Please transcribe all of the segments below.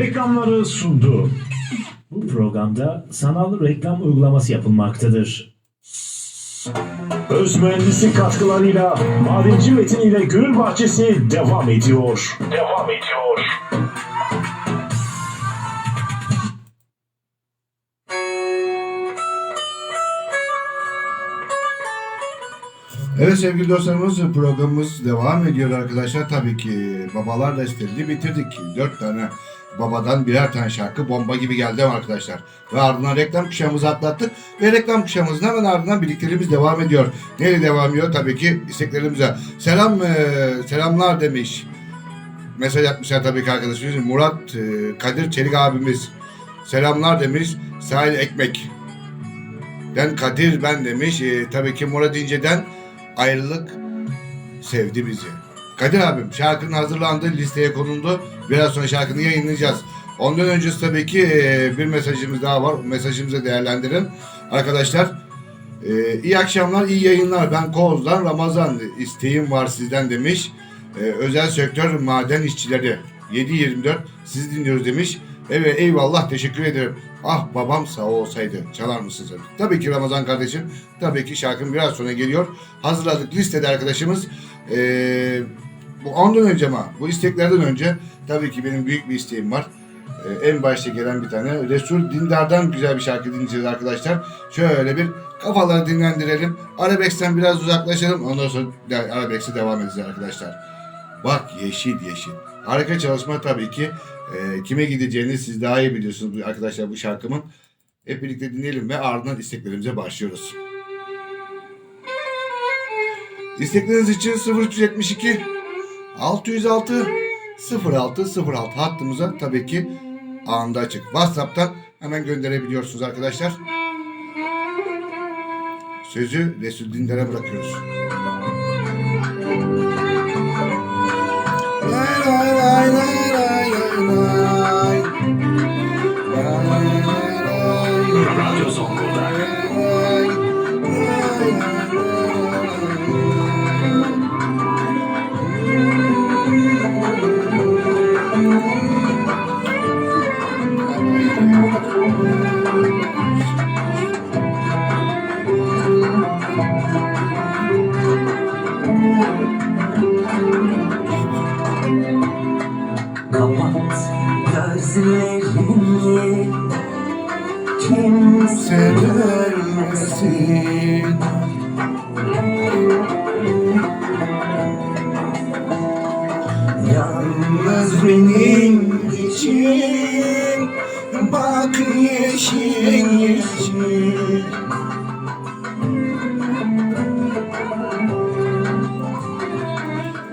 reklamları sundu. Bu programda sanal reklam uygulaması yapılmaktadır. Öz mühendislik katkılarıyla Madenci Metin ile Gönül Bahçesi devam ediyor. Devam ediyor. Evet sevgili dostlarımız programımız devam ediyor arkadaşlar. Tabii ki babalar desteğini bitirdik. Dört tane babadan birer tane şarkı bomba gibi geldi arkadaşlar. Ve ardından reklam kuşağımızı atlattık. Ve reklam kuşağımızın hemen ardından birliklerimiz devam ediyor. Neyle devam ediyor? Tabii ki isteklerimize. Selam, e, selamlar demiş. Mesaj atmışlar tabii ki arkadaşımız. Murat e, Kadir Çelik abimiz. Selamlar demiş. Sahil Ekmek. Ben Kadir ben demiş. E, tabii ki Murat İnce'den ayrılık sevdi bizi. Kadir abim şarkının hazırlandı, listeye konuldu. Biraz sonra şarkını yayınlayacağız. Ondan öncesi tabii ki e, bir mesajımız daha var. Mesajımızı değerlendirin. Arkadaşlar e, iyi akşamlar, iyi yayınlar. Ben Koz'dan Ramazan isteğim var sizden demiş. E, özel sektör maden işçileri 7-24 sizi dinliyoruz demiş. Evet eyvallah teşekkür ederim. Ah babam sağ olsaydı çalar mısınız? Tabii ki Ramazan kardeşim. Tabii ki şarkım biraz sonra geliyor. Hazırladık listede arkadaşımız. Ee, bu ondan önce ama bu isteklerden önce tabii ki benim büyük bir isteğim var. Ee, en başta gelen bir tane Resul Dindar'dan güzel bir şarkı dinleyeceğiz arkadaşlar. Şöyle bir kafaları dinlendirelim. Arabex'ten biraz uzaklaşalım. Ondan sonra Arabex'e devam edeceğiz arkadaşlar. Bak yeşil yeşil. Harika çalışma tabii ki. Ee, kime gideceğini siz daha iyi biliyorsunuz arkadaşlar bu şarkımın. Hep birlikte dinleyelim ve ardından isteklerimize başlıyoruz. İstekleriniz için 0372 606 06 06 hattımıza tabii ki anında açık. WhatsApp'tan hemen gönderebiliyorsunuz arkadaşlar. Sözü Resul Dindar'a bırakıyoruz. Görmesin Yalnız benim için Bak yeşil yeşil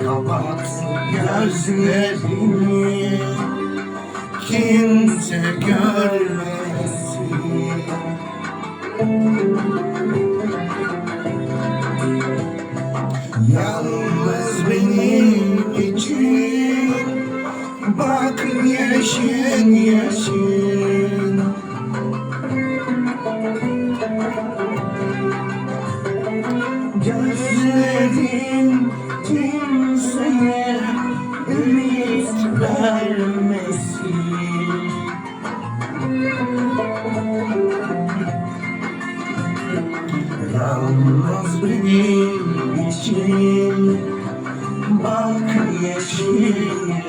Kapat gözlerini Kimse görmesin Bak yeşil yeşil Gözlerim kimseye ümit vermesin. Yalnız benim için Bak yeşil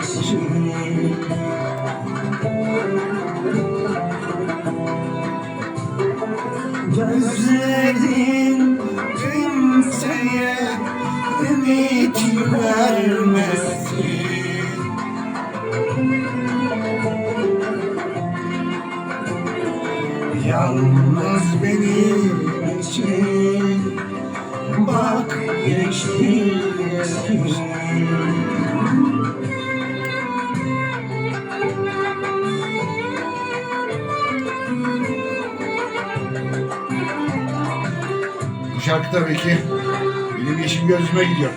Bu şarkı tabii ki benim yeşil gözüme gidiyor.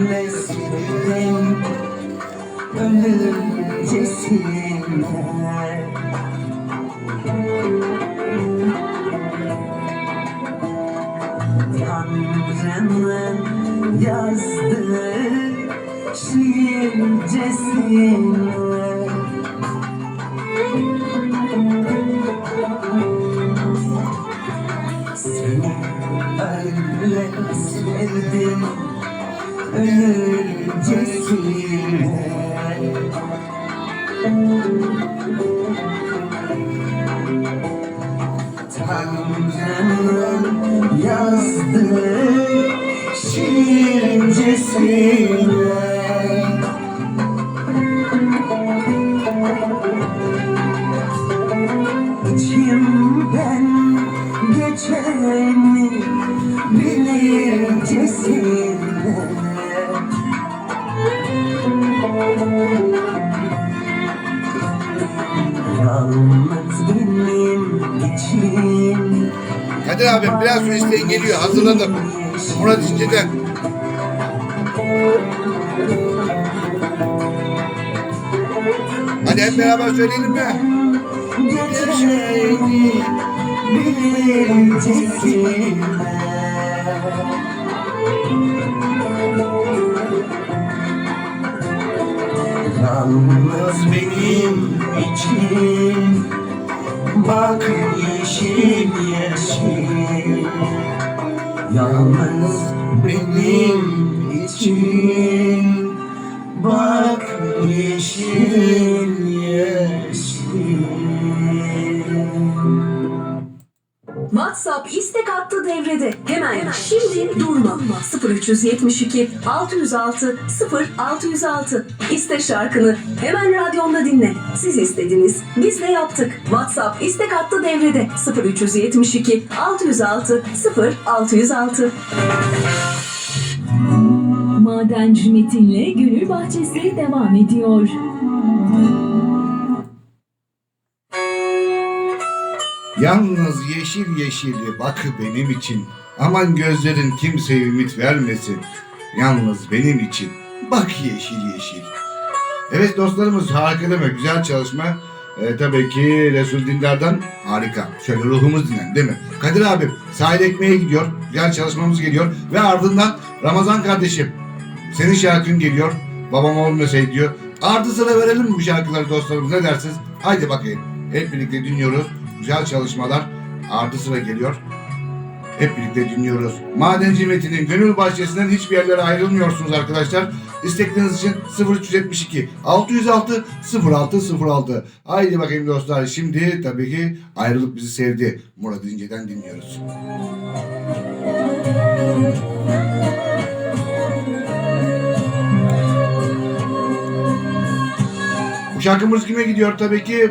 Ölmesinin Ölümcesine Tanrı'nın yazdığı şiircesine öyle sevdim ölürcesine Tanrı'nın yazdığı şiircesine İçimden geçeni Kadir abi biraz sonra isteğin geliyor. Hazırladım. Murat İnce'den. Hadi hep beraber söyleyelim mi? geçeni bilircesine Yalnız benim için Bak yeşil yeşil. Yalnız benim için Bak yeşil WhatsApp istek hattı devrede. Hemen, şimdi durma. 0372 606 0606. İste şarkını. Hemen radyonda dinle. Siz istediniz. Biz de yaptık. WhatsApp istek hattı devrede. 0372 606 0606. Madenci Metin'le Gönül Bahçesi devam ediyor. Yalnız yeşil yeşil bak benim için. Aman gözlerin kimseye ümit vermesin. Yalnız benim için. Bak yeşil yeşil. Evet dostlarımız harika deme güzel çalışma. Ee, tabii ki Resul Dindar'dan harika. Şöyle ruhumuz dinen değil mi? Kadir abim sahil ekmeğe gidiyor. Güzel çalışmamız geliyor. Ve ardından Ramazan kardeşim. Senin şarkın geliyor. Babam olmasaydı diyor. Ardı sıra verelim mi bu şarkıları dostlarımız ne dersiniz? Haydi bakayım. Hep birlikte dinliyoruz. Güzel çalışmalar. Ardı sıra geliyor. Hep birlikte dinliyoruz. Madenci Metin'in Gönül Bahçesi'nden hiçbir yerlere ayrılmıyorsunuz arkadaşlar. İstekleriniz için 0372 606 0606. Haydi bakayım dostlar. Şimdi tabii ki ayrılık bizi sevdi. Murat İnce'den dinliyoruz. Bu şarkımız kime gidiyor tabii ki?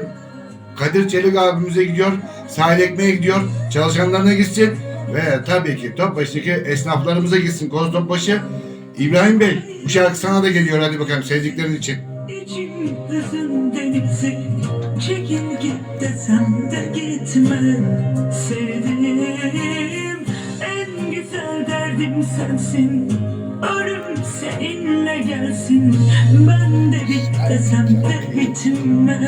Kadir Çelik abimize gidiyor. Sahil Ekmeğe gidiyor. Çalışanlarına gitsin. Ve tabii ki Topbaşı'daki esnaflarımıza gitsin. Koz Topbaşı. İbrahim Bey bu şarkı sana da geliyor. Hadi bakalım sevdiklerin için. İçim hüzün denizi Çekil git desem de gitme Sevdiğim en güzel derdim sensin Ölüm seninle gelsin Ben de bit desem de bitme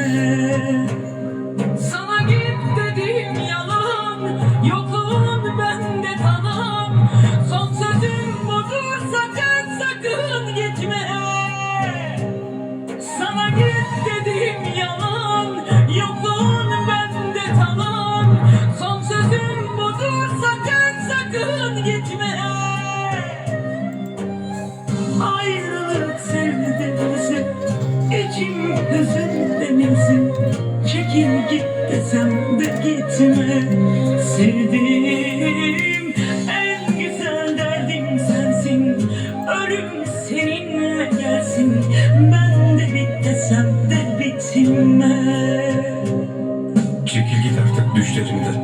düşlerimden.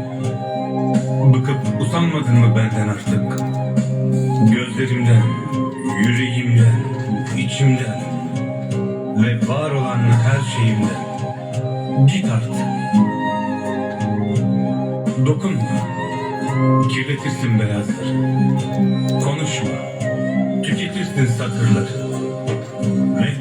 Bıkıp usanmadın mı benden artık? Gözlerimden, yüreğimden, içimden ve var olan her şeyimden. Git artık. Dokunma. Kirletirsin beyazları. Konuşma. Tüketirsin satırları.